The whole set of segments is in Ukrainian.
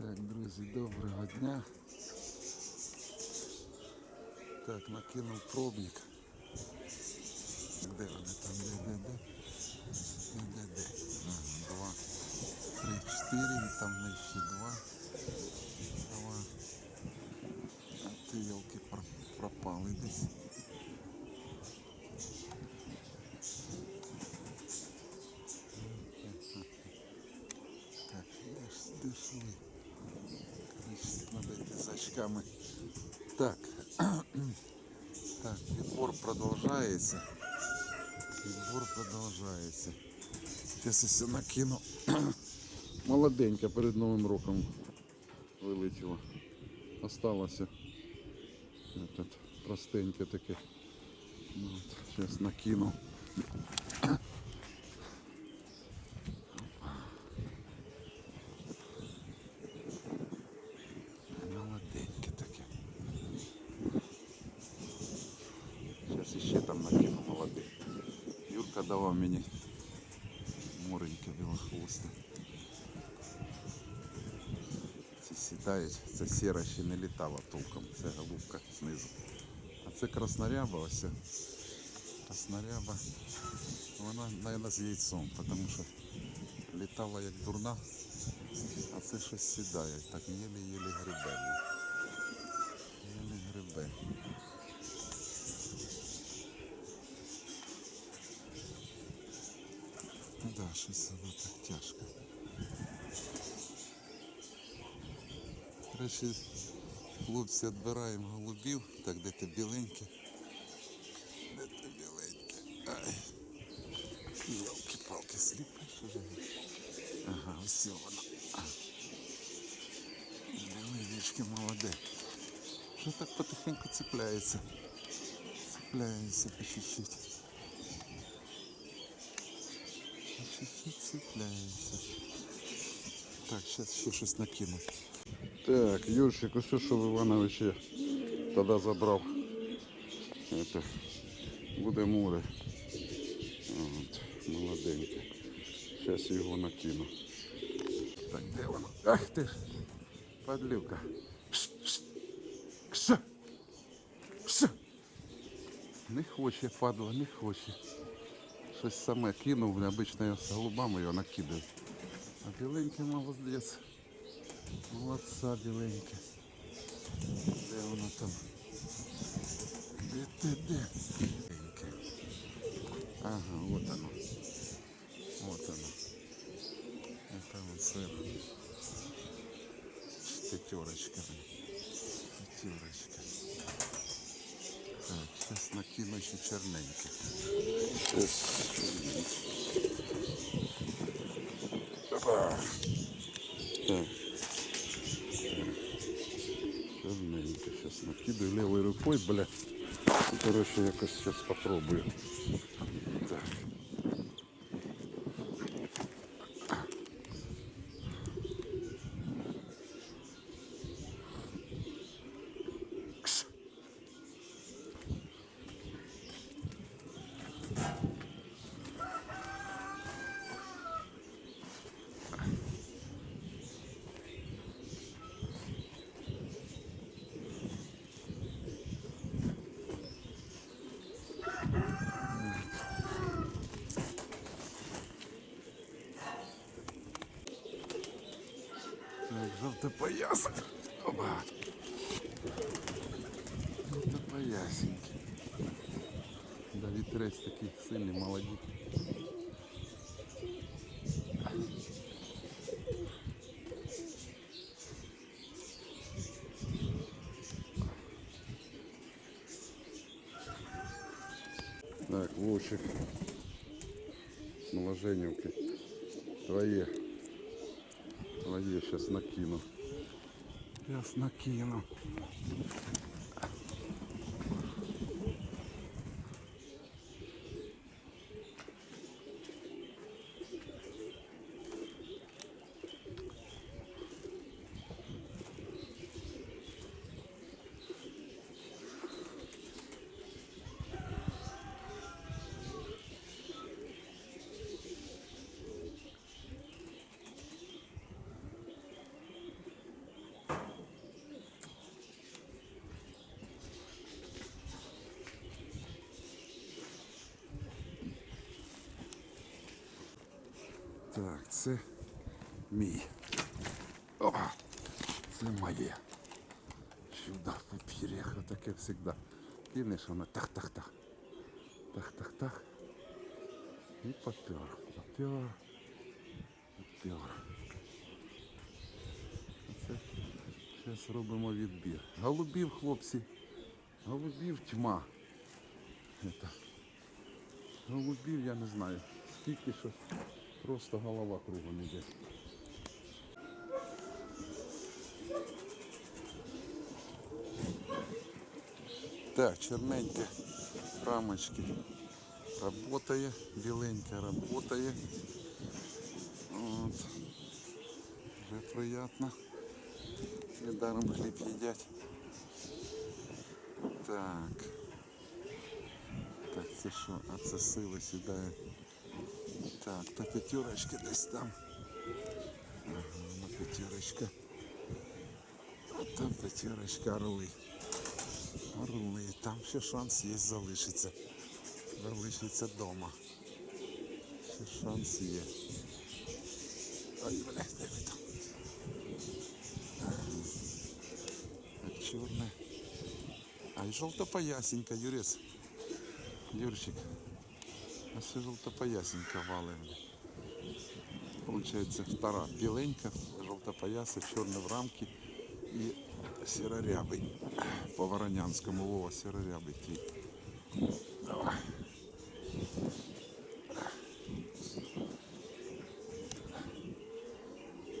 Так, друзі, доброго дня. Так, накинув пробник. Де вони там? Де, де, де? Де, де, де? Два, три, чотири, і там них ще два. Два. А ти, елки, пропали десь. Так, де ж, де ж ви? Короче, Надо йти з очками. Так. Так, відбор Відбор продовжується. Зараз я все накину. Молоденька перед Новим роком вилетіла. Осталося. Простеньке таке. Зараз накину. сіра ще не літала толком, це голубка знизу. А це красноряба ось. Красноряба. Вона, мабуть, з яйцом, тому що літала як дурна, а це щось сідає. Так єлі-єлі грибе. Єлі грибе. Да, щось воно так тяжко. Краще хлопці відбираємо голубів. Так, де ти біленьке? Де ти біленьке? Ай. Йолки-палки, сліпиш уже. Ага, ось воно. Біленечки молоде. Що так потихеньку цепляється? Цепляється по чуть-чуть. По чуть-чуть цепляється. Так, зараз ще щось накину. Так, Юрчик, усе, що в Івановича тоді забрав. Это, буде море. От, молоденьке. Зараз його накину. Так, де воно? Ах ти ж, подлюка. Не хоче, падла, не хоче. Щось саме кинув, обично я з голубами його накидаю. А біленький молодець. Молодца біленьке. Де воно там? Де, де, де? Біленьке. Ага, вот оно. Вот оно. Это вот сверху. Пятерочка. Пятерочка. Так, сейчас накину еще черненько. Опа. Так. Сейчас накидаю левой рукой, бля. Короче, якось сейчас попробую. Так. Кш. Жовтий поясок. Опа. Жовтий поясенький. Да, вітрець такий сильний, молоді. Твои сейчас накину. Сейчас Так, це мій. О, це моє. Сюди в папір'ях, отаке завжди. Кинеш, воно тах-тах-тах. Тах-тах-тах. І попер. Попер. Попер. Оце зараз робимо відбір. Голубів, хлопці. Голубів тьма. Это. Голубів я не знаю. Скільки що просто голова кругом іде. Так, черненьке рамочки работає, біленька работає. От. Вже приємно. Недаром хліб їдять. Так. Так, це що? А це сили сідає. Так, та п'ятерочка десь там. Ага, на п'ятерочка. А там п'ятерочка орли. Орли. Там ще шанс є залишиться. Залишиться вдома. Ще шанс є. Ай, блядь, де ви там? Так, чорне. А і жовтопоясенька, Юрець. Юрчик. А все желтопоясенька валим. Получается втора беленька, желтопояса, черный в рамке и серорябый. По Воронянскому Вова серорябый ти. Давай.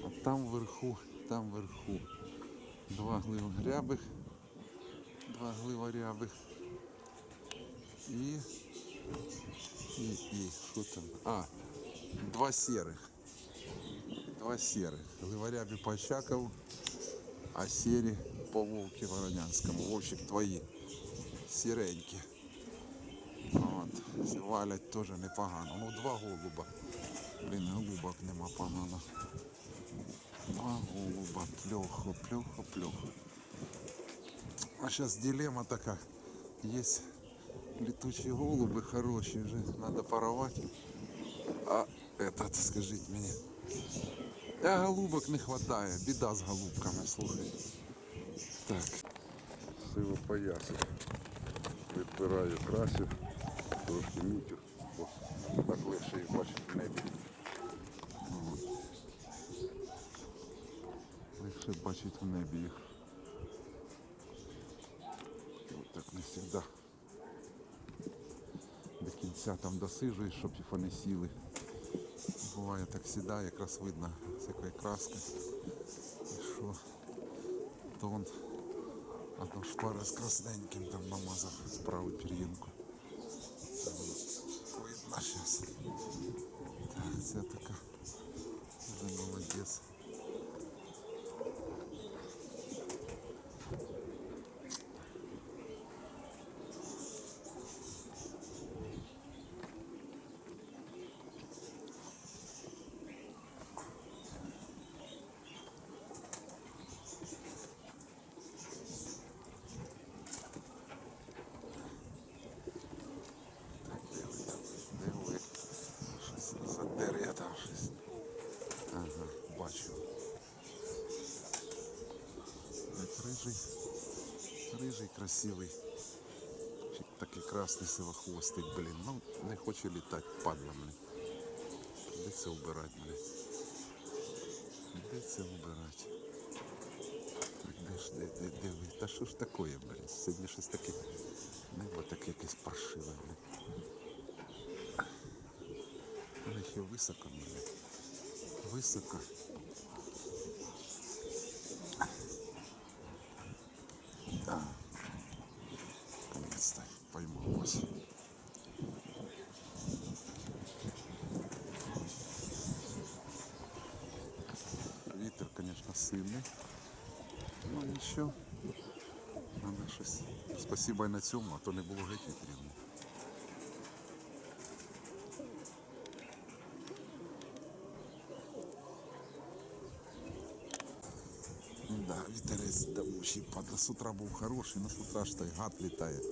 А там вверху, там вверху два гливорябих, два гливорябих і і, і, що там? А, два серих. Два серих. Гливарябі по Очакову, а сері по Вовке Воронянському. Вовчик твої. Сіренькі. От. Валять теж непогано. Ну, два голуба. Блін, голубок нема погано. Два голуба. Пльохо, пльохо, пльохо. А зараз дилемма така. Есть летучие голуби хорошие же, надо паровать. А этот, скажіть мені. А голубок не хватає, біда з голубками, слухай. Так. Сиво поясу. Відбираю красю, трошки мітю, так легше їх бачити в небі. Легше бачити в небі їх. От так не завжди до кінця там досижуєш, щоб вони сіли. Буває так сідає, якраз видно з якої краски. І що тон. А там шпара з красненьким там намазав праву пір'їнку. Видно зараз. Так, це така вже молодець. Так, де ви там? Де ви? Щось задер я там щось. Ага, бачу. Так, рижий. Рижий красивий. Такий красний сивохвостий, блін. Ну, не хоче літати, падла, блін. Придеться убирати, блін. Придеться убирати. Де ж, де, де, де ви? Та що ж таке, блін? Сьогодні щось таке. Небо таке якесь паршиве, блін. Але ще високо, блін. Високо. Наконец-то поймалось. Вітер, конечно, сильний. Ну нічого. Надо щось. Спасибо і на цьому, а то не було геть вітряно. вообще падла с утра был хороший, но с утра что и гад летает.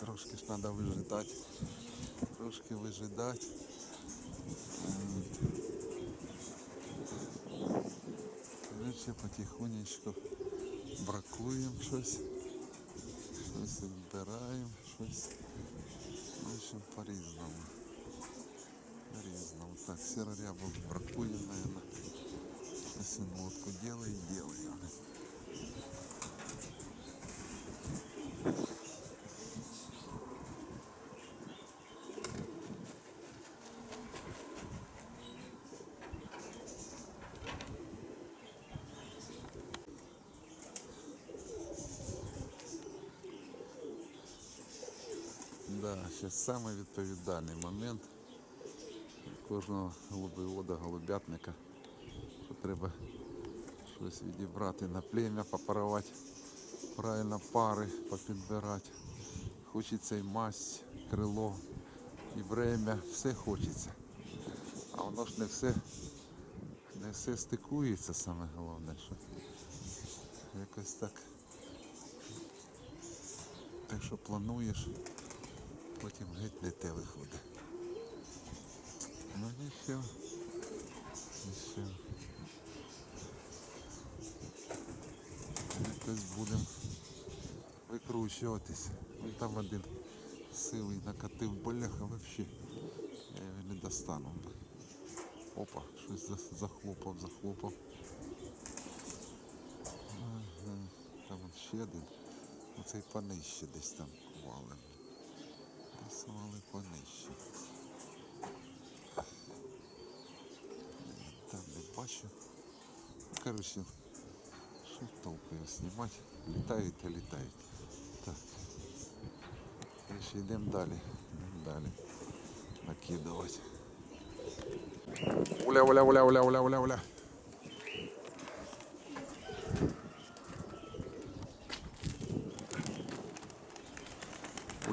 Трошки ж надо выжидать. Трошки выжидать. Короче, потихонечку бракуем щось. Щось відбираємо, щось. В общем, по-разному, По-різному. Так, серый рябок бракує, наверное. Сейчас он лодку делает, делает. Зараз самий відповідальний момент кожного голубовода, голубятника, треба щось відібрати на плем'я, попарувати, правильно пари попідбирати. Хочеться і масть, крило, і время, все хочеться. А воно ж не все, не все стикується, саме головне, що якось так. Так що плануєш, потім геть не те виходить. Ну нічого. Нічого. Якось будемо викручуватись. Там один силий накатив боляха вообще. Я його не достану. Опа, щось захлопав, захлопав. Там ще один. Оцей понижче десь там валим. Десь вали понижче. Там не бачу. Ну, Короче, що толку його знімати? Літають та літають. Так. Короче, йдемо далі. Йдемо далі. Накидувати. Уля,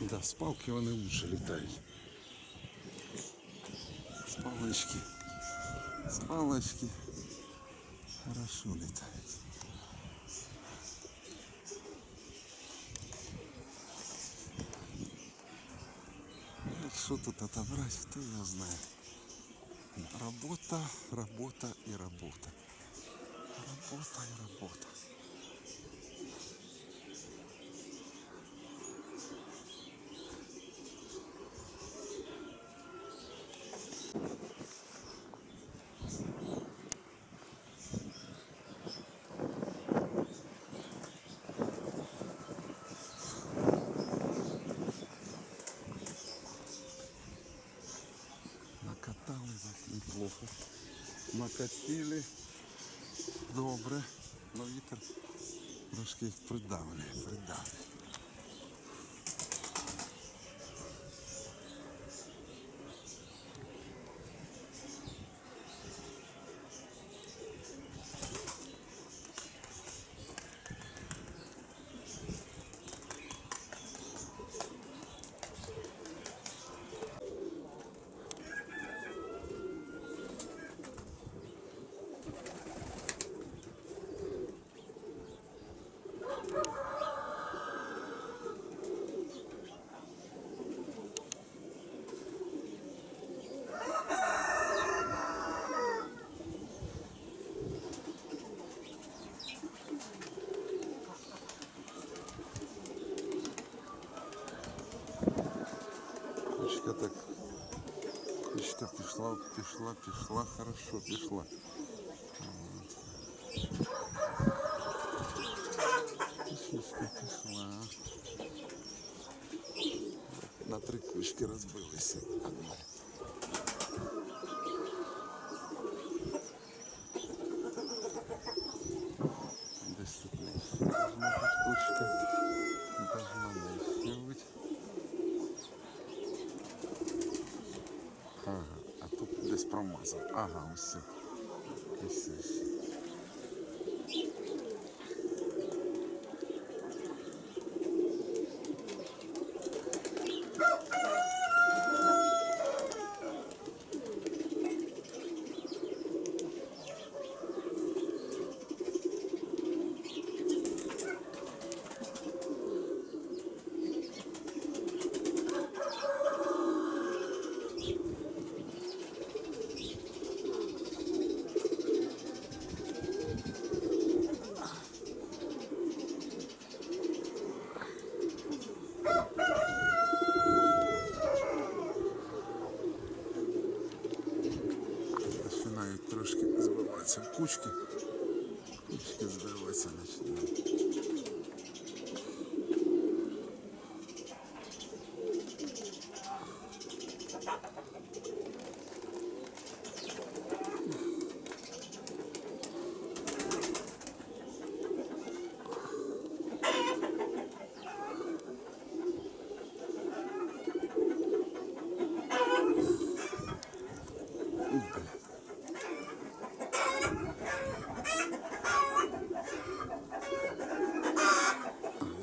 Да, з палки вони лучше літають. З палочки. З палочки. Хорошо літають. Ну, Що тут отобрать, хто його знає. Работа, работа і работа. Работа і работа. Накатили. Добре. Но вітер трошки придавлює, придавлює. Кучка так. Кучка пішла, пішла, пішла, хорошо пішла. Пішечка пішла. На три кучки розбилися. Одна. Десь тут должна бути кучка. Должна промазав. Ага, ось. все. Ось все, ось. Починають трошки збиватися в кучки. Кучки збиватися починають. Ой, бля.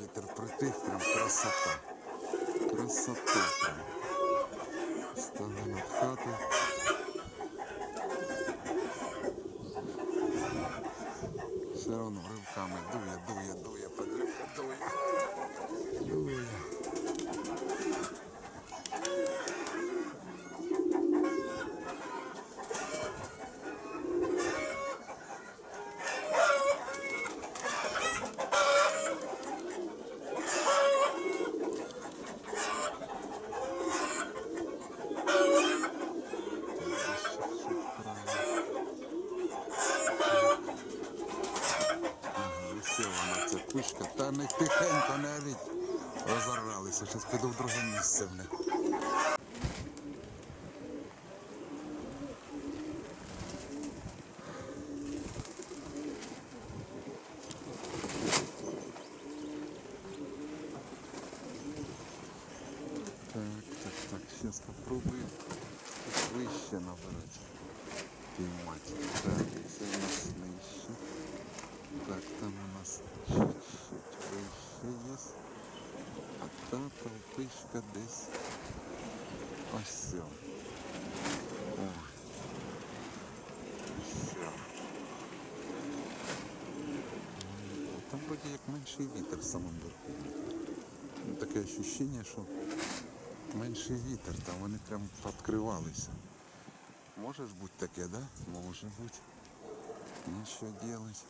Вітер притих, прям красота. Красота прям. Стали над хатою. Все одно ривками дує, дує, дує, подрівка дує. Дує. Висіла на ця кучка, та не тихенько навіть Зараз піду в друге місце. Так, так, сейчас попробую вище набрати. Піймати. Так, це у нас нижче. Так, там у нас чуть-чуть вище є. А та толпишка десь. Ось все. Все. Там вроде як менший вітер в самому верху. Ну, Таке ощущение, що менший вітер, там вони прям відкривалися. Може ж бути таке, да? Може бути. Ну що делать?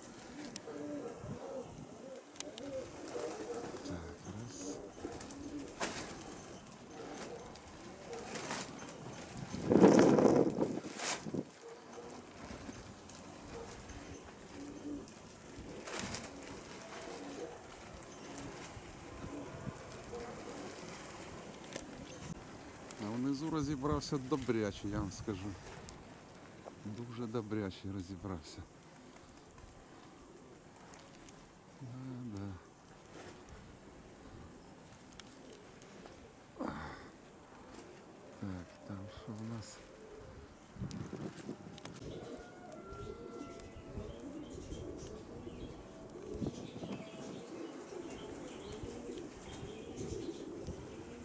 Внизу розібрався добряче, я вам скажу. Дуже добряче розібрався. Да, да. Так, там що у нас?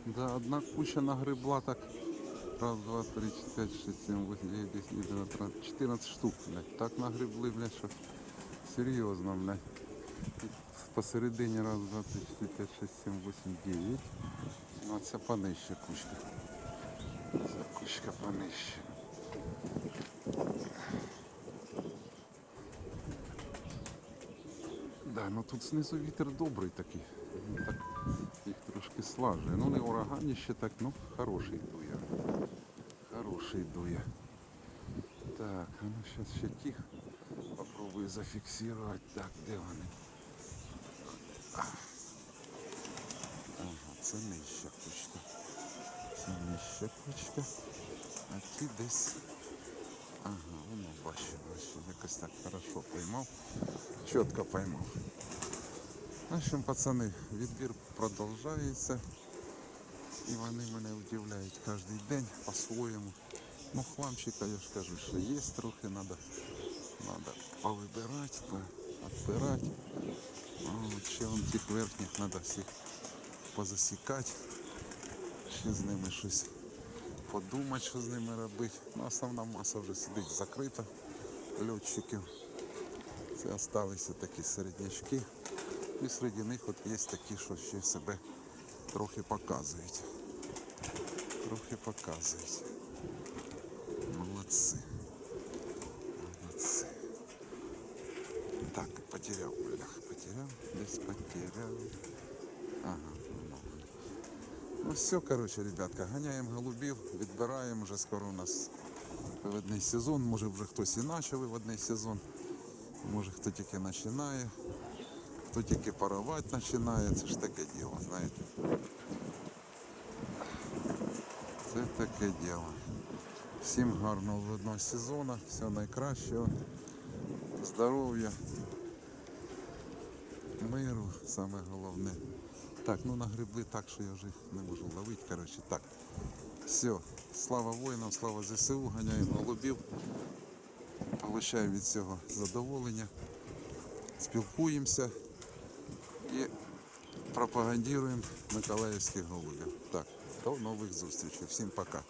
Да, одна куча нагребла так. Раз, два, три, четыре, пять, шесть, семь, восемь, девять, десять, одиннадцать, двенадцать, четырнадцать штук, блядь. Так нагребли, блядь, що серйозно, блядь. І посередині раз, два, три, четыре, пять, шесть, семь, восемь, дев'ять. Ну, а це понижче кучка. Це кучка понижче. Да, ну тут знизу вітер добрий такий. Він так їх трошки слажує. Ну не ураганіще так, ну хороший дує. Хороший дує. Так, а ну зараз ще тих. Попробую зафіксувати. Так, де вони? Ага, це нижча кучка. Це нижча кучка. А ті десь. Ага, воно бачу, бачу, якось так хорошо поймав. Чітко поймав. В общем, пацани, відбір продовжується. І вони мене удивляють кожен день по-своєму. Ну, хламчика, я ж кажу, що є трохи, треба повибирати, відбирати. Ще вон тих верхніх треба всіх позасікати. Ще з ними щось подумати, що з ними робити. Ну, основна маса вже сидить закрита льотчиків. Це залишилися такі середнячки. І серед них от є такі, що ще себе трохи показують. Трохи показують. Молодці. Молодці. Так, потеряв, бляха, потеряв, десь потеряв. Ага, ну. Ну все, короче, ребятка, ганяємо голубів, відбираємо вже скоро у нас виводний сезон. Може вже хтось і почав виводний сезон. Може хто тільки починає, хто тільки парувати починає, це ж таке діло, знаєте. Це таке діло. Всім гарного виводного сезону, всього найкращого, здоров'я, миру, саме головне. Так, ну нагребли так, що я вже їх не можу ловити. Коротше, так. Все. Слава воїнам, слава ЗСУ, ганяємо голубів. Получаємо від цього задоволення. Спілкуємося і пропагандуємо Миколаївських голубів. Так, до нових зустрічей. Всім пока.